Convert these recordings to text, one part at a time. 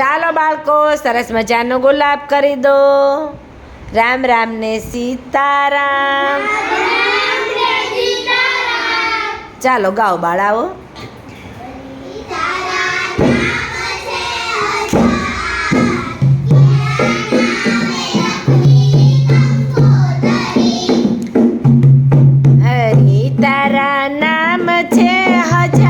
ચાલો બાળકો, સરસ મજાનો ગુલાબ કરી દો. રામ રામ ને સીતારામ. ચાલો ગાઓ બાળાઓ. તારા નામ છે હજાર.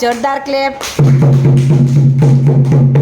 જોરદાર ક્લેપ